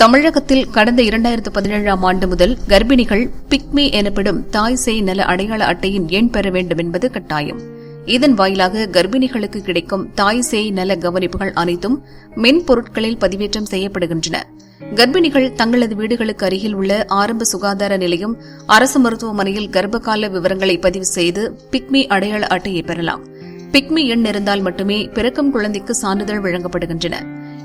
தமிழகத்தில் கடந்த இரண்டாயிரத்து பதினேழாம் ஆண்டு முதல் கர்ப்பிணிகள் பிக்மி எனப்படும் தாய் சேய் நல அடையாள அட்டையின் எண் பெற வேண்டும் என்பது கட்டாயம். இதன் வாயிலாக கர்ப்பிணிகளுக்கு கிடைக்கும் தாய் சேய் நல கவனிப்புகள் அனைத்தும் மென்பொருட்களில் பதிவேற்றம் செய்யப்படுகின்றன. கர்ப்பிணிகள் தங்களது வீடுகளுக்கு அருகில் உள்ள ஆரம்ப சுகாதார நிலையம் அரசு மருத்துவமனையில் கர்ப்பகால விவரங்களை பதிவு செய்து பிக்மி அடையாள அட்டையை பெறலாம். பிக்மி எண் இருந்தால் மட்டுமே பிறக்கும் குழந்தைக்கு சான்றிதழ் வழங்கப்படுகின்றன.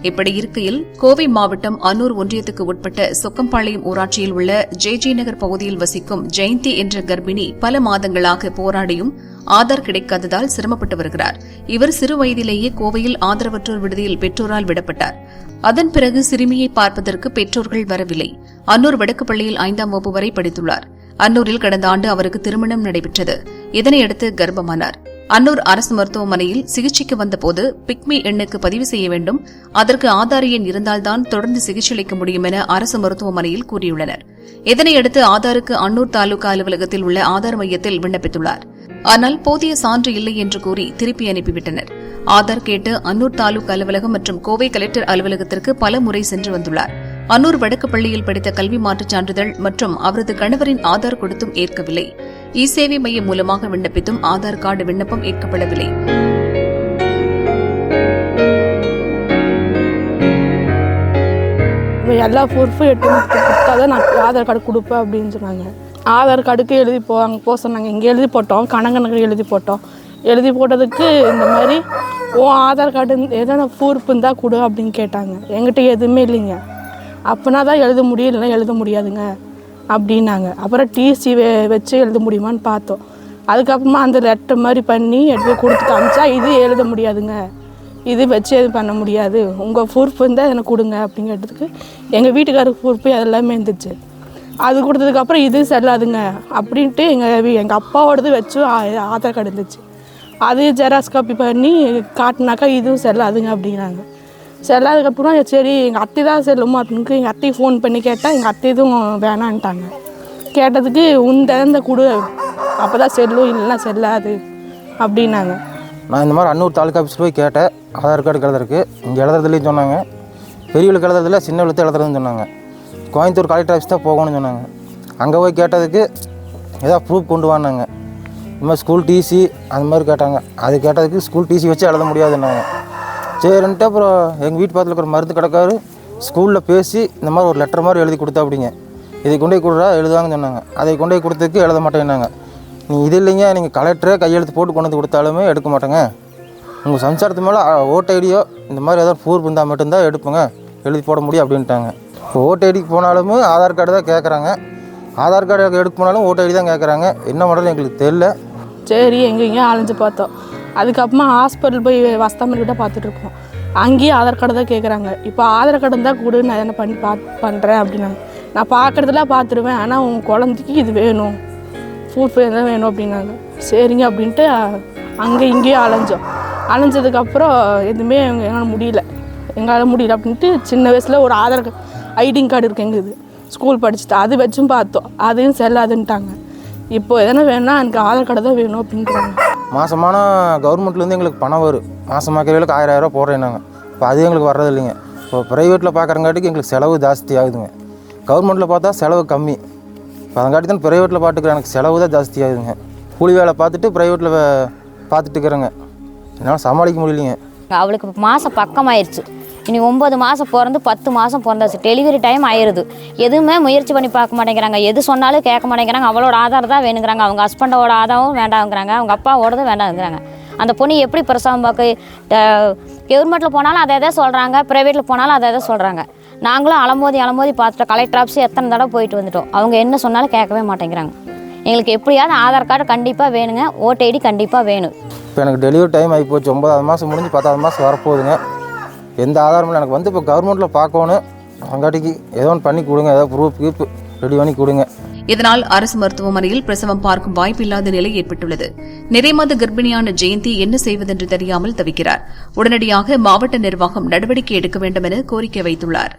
இப்படி இருக்கையில் கோவை மாவட்டம் அன்னூர் ஒன்றியத்துக்கு உட்பட்ட சொக்கம்பாளையம் ஊராட்சியில் உள்ள ஜே ஜே நகர் பகுதியில் வசிக்கும் ஜெயந்தி என்ற கர்ப்பிணி பல மாதங்களாக போராடியும் ஆதார் கிடைக்காததால் சிரமப்பட்டு வருகிறார். இவர் சிறு வயதிலேயே கோவையில் ஆதரவற்றோர் விடுதியில் பெற்றோரால் விடப்பட்டார். அதன் பிறகு சிறுமியை பார்ப்பதற்கு பெற்றோர்கள் வரவில்லை. அன்னூர் வடக்கு பள்ளியில் ஐந்தாம் வகுப்பு வரை படித்துள்ளார். அன்னூரில் கடந்த ஆண்டு அவருக்கு திருமணம் நடைபெற்றது. இதனையடுத்து கர்ப்பமானார். அன்னூர் அரசு மருத்துவமனையில் சிகிச்சைக்கு வந்தபோது பிக்மி எண்ணுக்கு பதிவு செய்ய வேண்டும். அதற்கு ஆதார் எண் இருந்தால்தான் தொடர்ந்து சிகிச்சை அளிக்க முடியும் என அரசு மருத்துவமனையில் கூறியுள்ளனர். இதனையடுத்து ஆதாருக்கு அன்னூர் தாலுகா அலுவலகத்தில் உள்ள ஆதார் மையத்தில் விண்ணப்பித்துள்ளார். ஆனால் போதிய சான்று இல்லை என்று கூறி திருப்பி அனுப்பிவிட்டனர். ஆதார் கேட்டு அன்னூர் தாலுகா அலுவலகம் மற்றும் கோவை கலெக்டர் அலுவலகத்திற்கு பல முறை சென்று வந்துள்ளார். அன்னூர் வடக்கு பள்ளியில் படித்த கல்வி மாற்றுச் சான்றிதழ் மற்றும் அவரது கணவரின் ஆதார் கொடுத்தும் ஏற்கவில்லை. இ சேவை மையம் மூலமாக விண்ணப்பித்தும் ஆதார் கார்டு விண்ணப்பம் ஏற்கப்படவில்லை. எல்லா ப்ரூஃபும் எட்டு கொடுத்தா தான் நான் ஆதார் கார்டு கொடுப்பேன் அப்படின்னு சொன்னாங்க. ஆதார் கார்டுக்கு எழுதி போ அங்கே போக சொன்னாங்க. இங்கே எழுதி போட்டோம் கணக்கணக்கு எழுதி போட்டோம். எழுதி போட்டதுக்கு இந்த மாதிரி ஓ ஆதார் கார்டு எதனா ப்ரூஃப் இருந்தால் கொடு அப்படின்னு கேட்டாங்க. எங்கிட்ட எதுவுமே இல்லைங்க. அப்போனா தான் எழுத முடியும் இல்லைன்னா எழுத முடியாதுங்க அப்படின்னாங்க. அப்புறம் டிசி வச்சு எழுத முடியுமான்னு பார்த்தோம். அதுக்கப்புறமா அந்த லெட்டர் மாதிரி பண்ணி எடுத்து கொடுத்து காமிச்சா இது எழுத முடியாதுங்க. இது வச்சு எதுவும் பண்ண முடியாது. உங்கள் ப்ரூஃப் இருந்தால் எனக்கு கொடுங்க அப்படிங்கிறதுக்கு எங்கள் வீட்டுக்காரருக்கு ப்ரூஃப் அதெல்லாமே இருந்துச்சு. அது கொடுத்ததுக்கப்புறம் இது செல்லாதுங்க அப்படின்ட்டு எங்கள் எங்கள் அப்பாவோடது வச்சு ஆதார் கார்டு இருந்துச்சு. அது ஜெராக்ஸ் காப்பி பண்ணி காட்டினாக்கா இதுவும் செல்லாதுங்க அப்படிங்கிறாங்க செல்லாததுக்கப்புறம் சரி எங்கள் அத்தை தான் செல்லுமா அப்படின்னு எங்கள் அத்தையை ஃபோன் பண்ணி கேட்டால் எங்கள் அத்தை இதுவும் வேணான்ட்டாங்க. கேட்டதுக்கு உன் திறந்த கொடு. அப்போ தான் செல்லும் இல்லைன்னா செல்லாது. அப்படின்னாங்க. நான் இந்த மாதிரி அன்னூர் தாலுக்கா ஆஃபீஸ் போய் கேட்டேன். ஆதார் கார்டு எழுதுறதுக்கு இங்கே எழுதுறதுலையும் சொன்னாங்க. பெரியவளுக்கு எழுதுறதில்ல சின்ன எழுத்து எழுதுறதுன்னு சொன்னாங்க. கோயம்புத்தூர் கலெக்டர் ஆஃபீஸ் தான் போகணும்னு சொன்னாங்க. அங்கே போய் கேட்டதுக்கு ஏதோ ப்ரூஃப் கொண்டு வானாங்க இந்த மாதிரி ஸ்கூல் டிசி அந்த மாதிரி கேட்டாங்க. அது கேட்டதுக்கு ஸ்கூல் டிசி வச்சு எழுத முடியாதுன்னாங்க. சரின்ட்டு அப்புறம் எங்கள் வீட்டு பக்கத்தில் இருக்கிற மருந்து கடைக்காரு ஸ்கூலில் பேசி இந்த மாதிரி ஒரு லெட்டர் மாதிரி எழுதி கொடுத்தா அப்படிங்க. இதை கொண்டு போய் கொடுறா எழுதுவாங்கன்னு சொன்னாங்க. அதை கொண்டு போய் கொடுத்ததுக்கு எழுத மாட்டேன்னாங்க. நீ இது இல்லைங்க நீங்கள் கலெக்டரே கையெழுத்து போட்டு கொண்டு வந்து கொடுத்தாலுமே எடுக்க மாட்டேங்க. உங்கள் சம்சாரத்து மேலே ஓட் ஐடியோ இந்த மாதிரி ஏதாவது ப்ரூஃப் இருந்தால் மட்டும்தான் எடுப்புங்க. எழுதி போட முடியும் அப்படின்ட்டாங்க. இப்போ ஓட்டு ஐடிக்கு போனாலுமே ஆதார் கார்டு தான் கேட்குறாங்க ஆதார் கார்டு எடுக்க போனாலும் ஓட்டு ஐடி தான் கேட்குறாங்க என்ன பண்ணுறது எங்களுக்கு தெரில சரி எங்கேயும் அலைஞ்சு பார்த்தோம். அதுக்கப்புறமா ஹாஸ்பிட்டல் போய் வஸ்தாமன் கிட்ட அங்கேயும் ஆதார் கார்டு தான் கேட்குறாங்க இப்போ ஆதார் கார்டு இருந்தால் கொடு நான் என்ன பண்ணி பா பண்ணுறேன் அப்படின்னாங்க. நான் பார்க்குறதுலாம் பார்த்துருவேன். ஆனால் உங்கள் குழந்தைக்கு இது வேணும். ப்ரூஃப் தான் வேணும் அப்படின்னாங்க. சரிங்க அப்படின்ட்டு அங்கே இங்கேயும் அலைஞ்சோம். அலைஞ்சதுக்கப்புறம் எதுவுமே எங்களால் முடியல. எங்களால் முடியல அப்படின்ட்டு சின்ன வயசில் ஒரு ஆதார் ஐடிங் கார்டு இருக்குது எங்களுக்கு. ஸ்கூல் படிச்சுட்டு அது வச்சும் பார்த்தோம். அதையும் செல்லாதுன்ட்டாங்க. இப்போ எதனா வேணும்னா எனக்கு ஆதார் கார்டு தான் வேணும் அப்படின்றாங்க. மாதமான கவர்மெண்ட்லேருந்து எங்களுக்கு பணம் வரும். மாதமாக்கிறவங்களுக்கு ஆயிரம் போடுறேன் நாங்கள் இப்போ அது எங்களுக்கு வர்றது இல்லைங்க. இப்போ ப்ரைவேட்டில் பார்க்குறங்காட்டிக்கு எங்களுக்கு செலவு ஜாஸ்தி ஆகுதுங்க. கவர்மெண்ட்டில் பார்த்தா செலவு கம்மி. இப்போ அதங்காட்டி தான் ப்ரைவேட்டில் பார்த்துக்கிறேன் எனக்கு செலவு தான் ஜாஸ்தி ஆகுதுங்க. கூலி வேலை பார்த்துட்டு ப்ரைவேட்டில் பார்த்துட்டு இருக்கிறேங்க. என்னால் சமாளிக்க முடியலைங்க. அவளுக்கு மாதம் பக்கமாயிருச்சு. இனி ஒம்பது மாதம் பிறந்து பத்து மாதம் பிறந்தாச்சு. டெலிவரி டைம் ஆயிடுது எதுவுமே முயற்சி பண்ணி பார்க்க மாட்டேங்கிறாங்க. எது சொன்னாலும் கேட்க மாட்டேங்கிறாங்க. அவளோட ஆதார் தான் வேணுங்கிறாங்க. அவங்க ஹஸ்பண்டோட ஆதாரம் வேண்டாங்கிறாங்க அவங்க அப்பாவோடதும் வேண்டாங்கிறாங்க அந்த பொண்ணு எப்படி பிரசவம் பார்க்க கவர்மெண்ட்டில் போனாலும் அதை எதை சொல்கிறாங்க ப்ரைவேட்டில் போனாலும் அதை எதை சொல்கிறாங்க நாங்களும் அலமோதி அலமோதி பார்த்துட்டோம். கலெக்டர் ஆஃபீஸ் எத்தனை தடவை போயிட்டு வந்துட்டோம். அவங்க என்ன சொன்னாலும் கேட்கவே மாட்டேங்கிறாங்க. எங்களுக்கு எப்படியாவது ஆதார் கார்டு கண்டிப்பாக வேணுங்க. ஓட்டு ஐடி கண்டிப்பாக வேணும். இப்போ எனக்கு டெலிவரி டைம் ஆகி போச்சு. ஒன்பதாவது மாதம் முடிஞ்சு பத்தாவது மாதம் வரப்போகுதுங்க. எந்த ஆதாரமும் எனக்கு வந்து இப்போ கவர்மெண்ட்டில் பார்க்கணும் அங்காட்டிக்கு ஏதோ ஒன்று பண்ணி கொடுங்க. ஏதோ ப்ரூஃப் கீப் ரெடி பண்ணி கொடுங்க. இதனால் அரசு மருத்துவமனையில் பிரசவம் பார்க்கும் வாய்ப்பில்லாத நிலை ஏற்பட்டுள்ளது. நிறைமாத கர்ப்பிணியான ஜெயந்தி என்ன செய்வதென்று தெரியாமல் தவிக்கிறார். உடனடியாக மாவட்ட நிர்வாகம் நடவடிக்கை எடுக்க வேண்டும் என கோரிக்கை வைத்துள்ளார்.